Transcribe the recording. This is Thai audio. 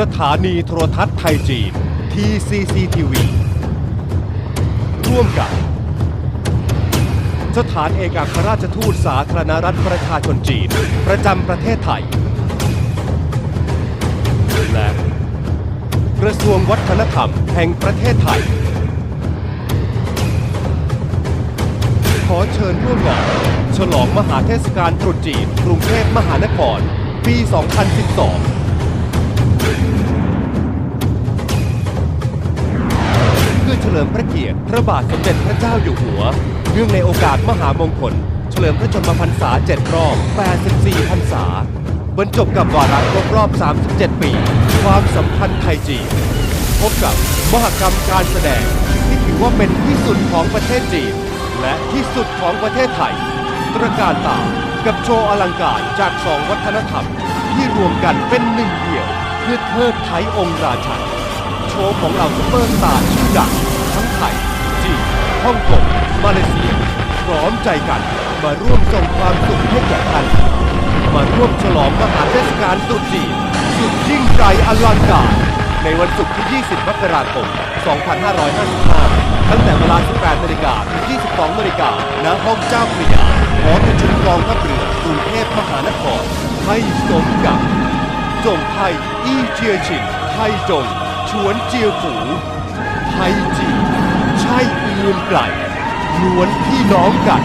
สถานีโทรทัศน์ไทยจีน TCCTV ร่วมกับ สถานเอกอัครราชทูตสาธารณรัฐประชาชนจีน ประจำประเทศไทย และกระทรวงวัฒนธรรมแห่งประเทศไทย ขอเชิญร่วมงานฉลองมหาเทศกาลตรุษจีนกรุงเทพมหานคร ปี 2012 เฉลิมพระเกียรติพระบาทสมเด็จพระเจ้าอยู่หัว เนื่องในโอกาสมหามงคล เฉลิมพระชนมพรรษา 7 รอบ 84 พรรษา บรรจบกับวาระครบรอบ 37 ปี ความสัมพันธ์ไทยจีนพบกับมหกรรมการแสดง ที่ถือว่าเป็นที่สุดของประเทศจีน และที่สุดของประเทศไทย ตระการตากับโชว์อลังการจากสองวัฒนธรรม ที่รวมกันเป็นหนึ่งเดียว เพื่อเทิดไทยองค์ราชันโชว์ของเหล่าซุปเปอร์สตาร์ชื่อดัง ทั้งไทย จีน ฮ่องกง มาเลเซีย พร้อมใจกัน มาร่วมส่งความสุขให้แก่ท่านมาร่วมฉลองมหาเทศกาลตรุษจีน สุดยิ่งใหญ่อลังการ ในวันศุกร์ที่ 20 มกราคม 2555 ตั้งแต่เวลา 18นาฬิกาถึง 22นาฬิกาณห้องเจ้าพระยาหอประชุมกองทัพเรือกรุงเทพมหานครให้สมกับจงไทยอี้เจียชินไทยจง ชวนเจียฝูไทยจี นไกลล้วนพี่น้องกัน